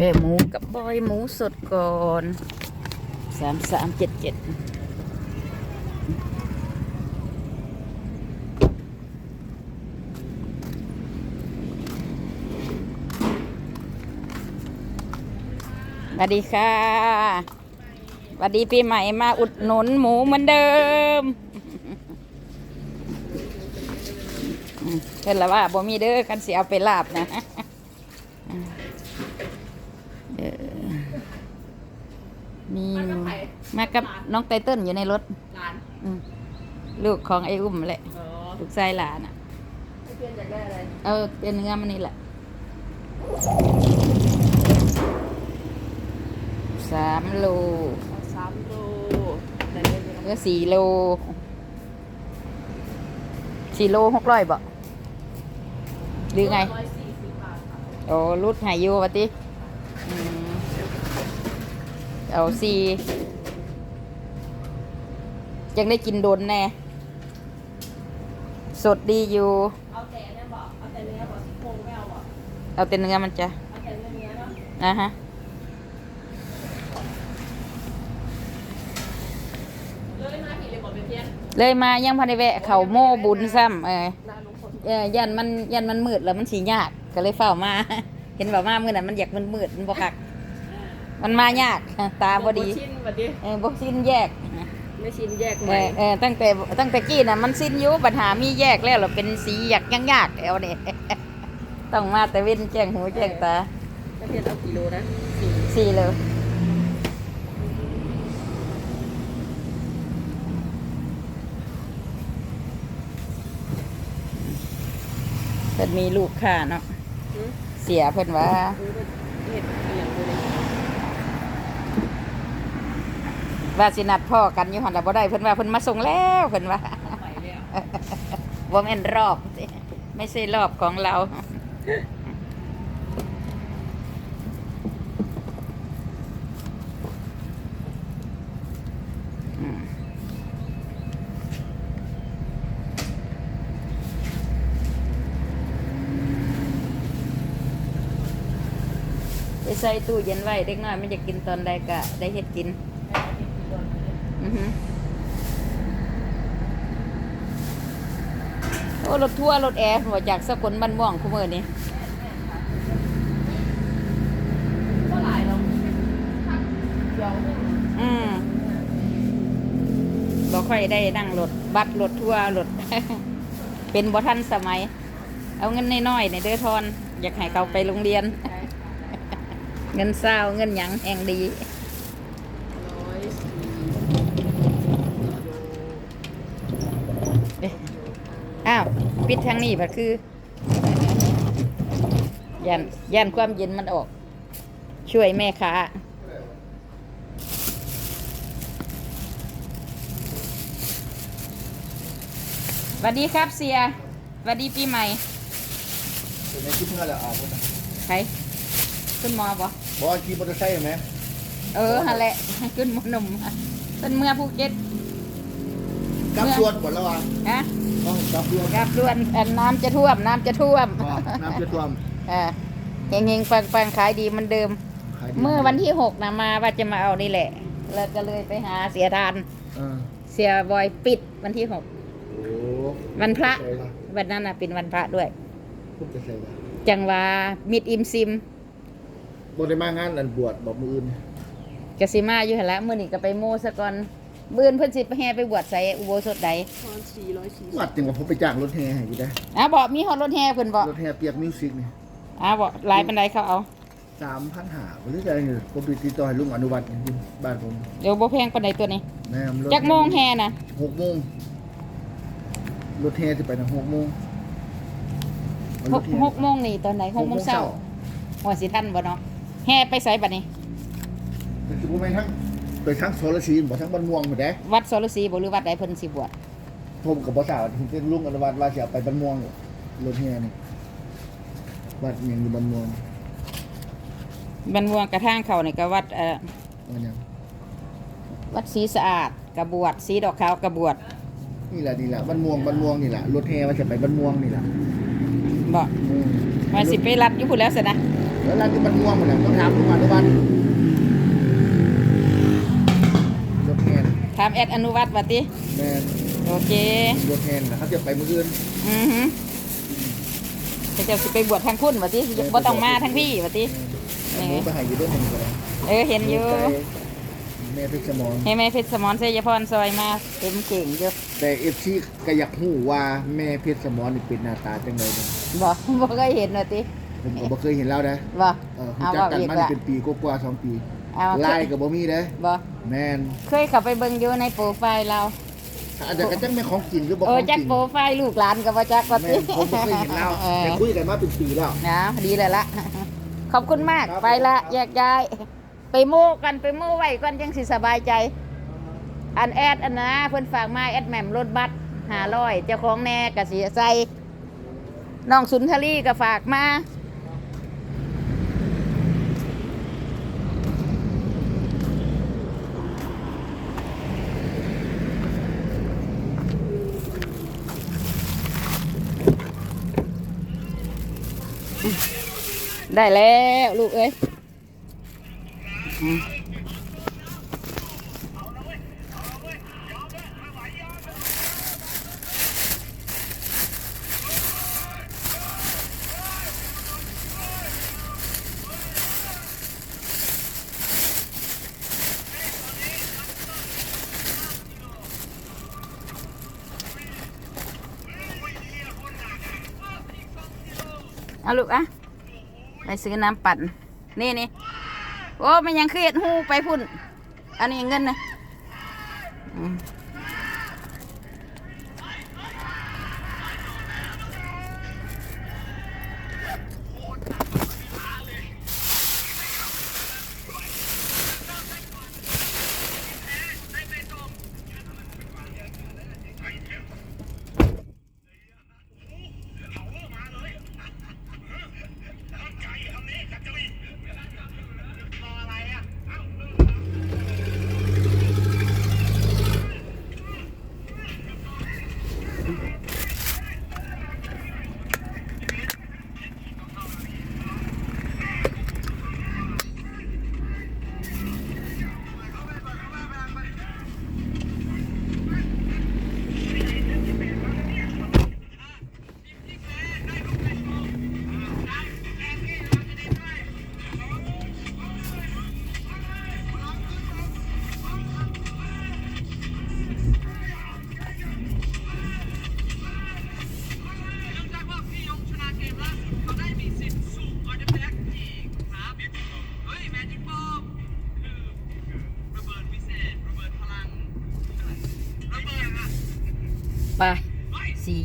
แป้หมูกับบอยหมูสดก่อนสามสามเจ็ดเจ็ดสวัสดีค่ะสวัสดีปีใหม่มาอุดหนุนหมูเหมือนเดิมเห็นแล้วว่าบ่มีเด้อกันเสิเอาไปลาบนะ เออมีมา กับน้องไตเติ้ลอยู่ในรถร้านอืมลูกของไอ้อุ้มแหละอ๋อลูกชายหลานอะ เพื่อนอยากได้อะไรเออเป็นเนื้อมันนี่แหละ สามโลเอาสามโลแต่เล่นไม่เนื้อสี่โลสี่โลหกร้อยบ่หรือไง ร้อยสี่สิบบาทค่ะโอ้รุดหายอยู่วะติอืมเอาสี ยังได้กินโดนแน่ สดดีอยู่ เอาแต่เนี่ยบอกเอาแต่เนื้อบอกซี่โครงไม่เอาบอกเอาแต่เนื้อมันจะเอาแต่เนื้อเนี้ยเนาะนะฮะเลยมาผีเลยบอกเป็นเพี้ยนเลยมายังพันได้แวะเขาโม่บุญซ้ำเออร้านลุงพลเออยันมันยันมันมืดแล้วมันสียากก็เลยเฝ้ามา เห็นแบบมามืดน่ะมันอยากมันมืดมันบคัก มันมายากตาพอดี ชิ้นบัดนี้เออบกสิ้นแยก ไม่ชิ้นแยกเอใหม่อเออตั้งแต่ตั้งแต่กี้น่ะมันสิ้นอยุปัญหามีแยกแล้วเราเป็นสีอยากยังยากแล้วเนี่ย ต้องมาแต่เว้นแจ้งหูแจ้งตาแล้วเพี้ยนเอากี่โลนะสี่สี่เลยเพิ่นมีลูกค้าเนาะหืมเสียเพิ่นว่าเออเห็ดเหียงเลย ว่าสินัดพ่อกันอยู่หันแต่บ่ได้เพิ่นว่าเพิ่นมาส่งแล้วเพิ่นว่าใหม่แล้วบ่แม่นรอบ ไม่ใช่รอบของเราไปใส่ตู้เย็นไว้เด็กน้อยมันจะกินตอนใดก็ได้เฮ็ดกิน โอ้รถทัวร์รถแอร์หัวจากสกลบ้านม่วงคู่มือนี่เราเดี๋ยวอืมบ่ค่อยได้นั่งรถบัสรถทัวร์รถ เป็นบ่ทันสมัย เอาเงินน้อยๆในเด้อทอน อยากให้เขาไปโรงเรียน เงินเศร้าเงินหยังแห่งดี ร้อยสี่ เอ๊ะอ้าว ปิดทางนี้ผัดคือยันยันความเย็นมันออก ช่วยแม่ค้าสวัสดีครับเสียสวัสดีปีใหม่เป็นในที่เพื่อนแหละออกใครขึ้นมอบ่บอสขี่มอเตอร์ไซค์ไหมเออฮะแหละขึ้นมอหนุ่มเป็นเมื่อภูเก็ต กลับเมื่อส่วนหมดแล้ววะฮะต้องกลับส่วนกับด่วนอันน้ำจะท่วม น้ำจะท่วมอ๋อน้ำจะท่วมเออเฮงๆปังๆขายดีเหมันเดิม ขายดีเมื่อวันที่หกนะมาว่าจะมาเอานี่แหละ แล้วก็เลยไปหาเสียทาน เออเสียบอยปิดวันที่หกโอ้วันพระ ใส่ละวันนั้นนะเป็นวันพระด้วย พูดจะใส่ละจังหวามิดอิมซิมบอได้มางานอันบวชบอกมืออื่นกสิมาอยู่หั่นละมื่อนี้ก็ไปโมซะก่อน มื่นเพิ่นสิไปแห่ไปบวชใส่อุโบสถใดตอนสี่ร้อยสี่วัดจังว่าผมไปจ้างรถแห่ให้อยู่ได้อะบอกมีฮอดรถแห่เพิ่นบอกรถแห่เปียกมิวสิกนี่อะบอกหลายปันไดเขาเอาสามพันหาบริจาคเงินผมไปติดต่อให้ลุงอนุวัฒน์อยู่บ้านผมเดี๋ยวบ่แพงปันไดตัวนี้แม่รถจักโมงแห่นะหกโมงรถแห่จะไปนะหกโมงหกหกโมงนี่ตอนไหนหกโมงเช้าหัวสิทันบ่เนาะแห่ไปไสบัดนี้แต่คือผมไปทั้ง ไปทั้งโซลาร์ซีนบอกทั้งบ้านม่วงหมดเด้วัดสรศรีบ่หรือวัดใดเพิ่นสิบวชผมกับบอสาวผมเป็นลุงอนุวัฒน์ว่าจะเอาไปบ้านม่วงรถแห่นี่วัดเมียงอยู่บ้านม่วงบันวงกระทางเขานี่ก็วัดเอ่อว่าหยังวัดศรีสะอาดกระบวดสีดอกขาวกระบวดนี่แหละนี่แหละบ้านม่วงบ้านม่วงนี่แหละรถแห่ว่าจะไปบ้านม่วงนี่แหละบอกอืมว่าสิไปรับอยู่พุ่นแล้วสินะรแล้วร้านที่มันม่วงหมดเลยต้องถามลุงอนุวัฒน์ร ถแฮนถามแอดอนุวัฒน์ว่าติแมนโอเครถแฮนนะครับจะไปมืออื่นอือฮึแต่เจะสิไปบวชทางคุณว่าติบ่ต้องมาทางพี่ว่าติอันนี้ไปหาอยู่ด้วยมันก็ได้เออเห็นอยู่แม่เพชรสมรให้แม่เพชรสมรเสยพรซอยมาเต็มเก่งอยู่แต่เอฟซีก็อยากหูว่าแม่เพชรสมรนี่เป็นหน้าตาจังไงเนี่ยบ่บ่เคยเห็นว่าติผมก็บ่เคยเห็นแล้วนะบ่เออเอารู้จักเว้ากันอีกมาละนี่เป็นปีกว่าๆสองปี เอาไล่ก็บ่มีเด้บ่แมนเคยเข้าไปเบิ่งอยู่ในโปรไฟล์เราอาจจะกระจังไม่ของกินหรือบ่ขเออองจักกินโปรไฟล์ลูกหลานก็บ่จักว่าแม่ตินผมบ่เคยเห็นแล้วเออแต่คุยกันมาเป็นปีแล้ว นะดีเลยละขอบคุณมากครับไปละครับ แยกย้าย ไปโม่กันไปโม่ไว้ก่อนจังสิสบายใจ อันแอดอันนะเพิ่นฝากมาแอดแหม่มรถบัสหาร้อยเจ้าของแน่กะเสียใส่น้องสุนทรีก็ฝากมา ได้แล้วลูกเอ้ยอืมเอาลูกอะ ไปซื้อน้ำปั่นนี่นี่โอ้มันยังเครียดหูไปพุ่น อันนี้เงินนะ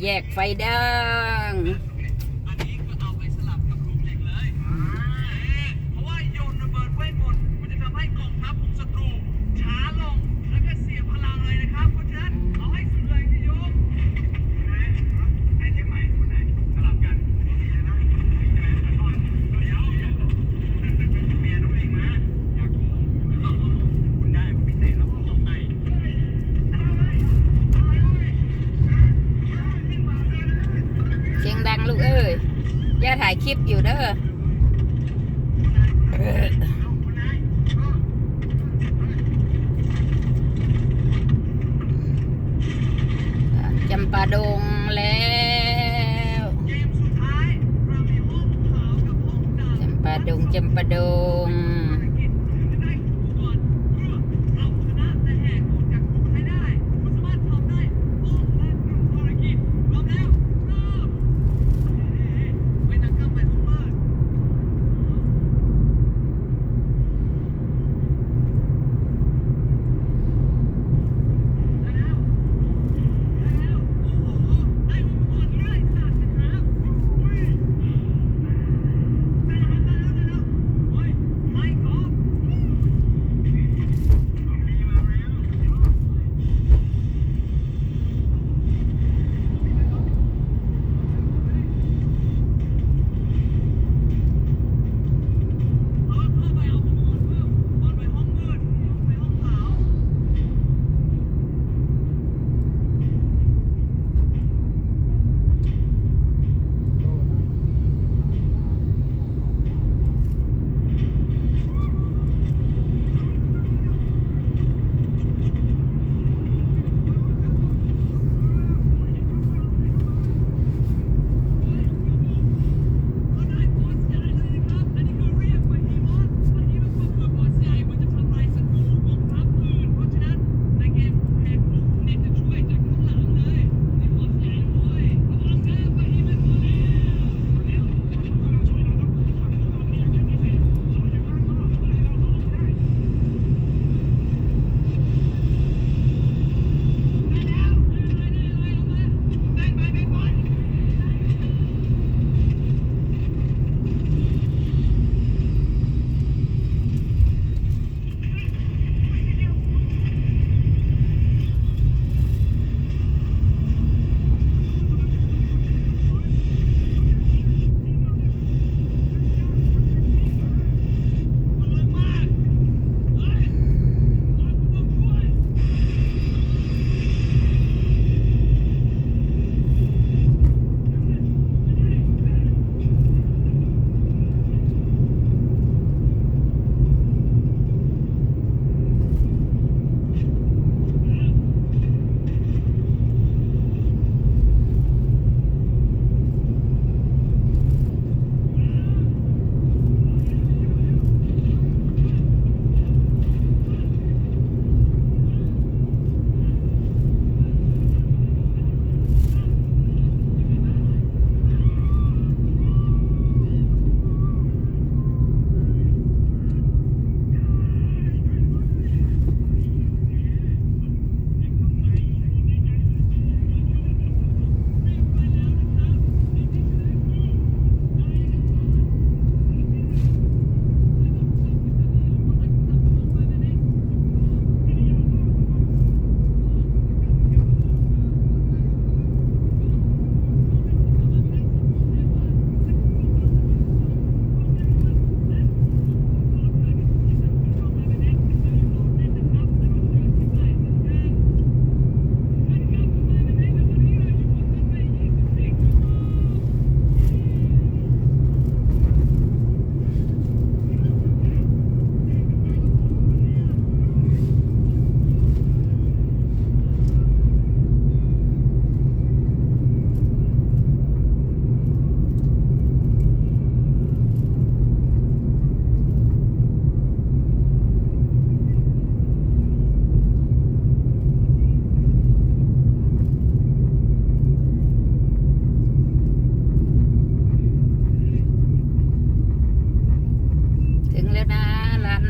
แยกไฟแดง อันนี้ก็เอาไปสลับกับลูกเหล็กเลยเพราะว่าโยนระเบิดเวทมนต์มันจะทำให้กองทัพของศัตรูช้าลง แล้วก็เสียพลังเลยนะครับ เพราะฉะนั้นเอาให้สุดเลยพี่โยมไอ้เชียงใหม่คนไหนสลับกันเดี๋ยวเมียน้องเองมาอยากโกงคุณได้ผมพิเศษแล้วผมส่งให้ เสียงดังลูกเอ้ย ย่าถ่ายคลิปอยู่เด้อเออจำปาดงแล้วจำปาดงจำปาดง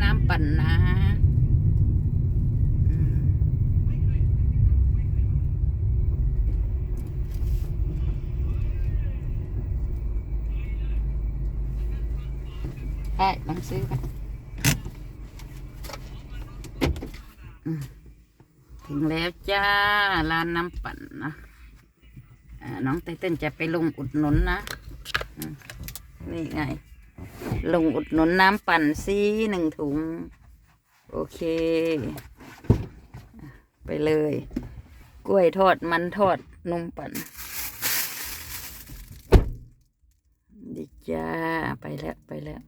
นน้ำปั่นนะอืมได้ลองซื้อไปอืมถึงแล้วจ้า ร้านน้ำปั่นนะอ่าน้องไตเติ้ลจะไปลงอุดหนุนนะอืมนี่ไง ลงอุดหนุนน้ำปั่นซีหนึ่งถุง โอเค ไปเลย กล้วยทอดมันทอดนมปั่นดีจ้า ไปแล้ว ไปแล้ว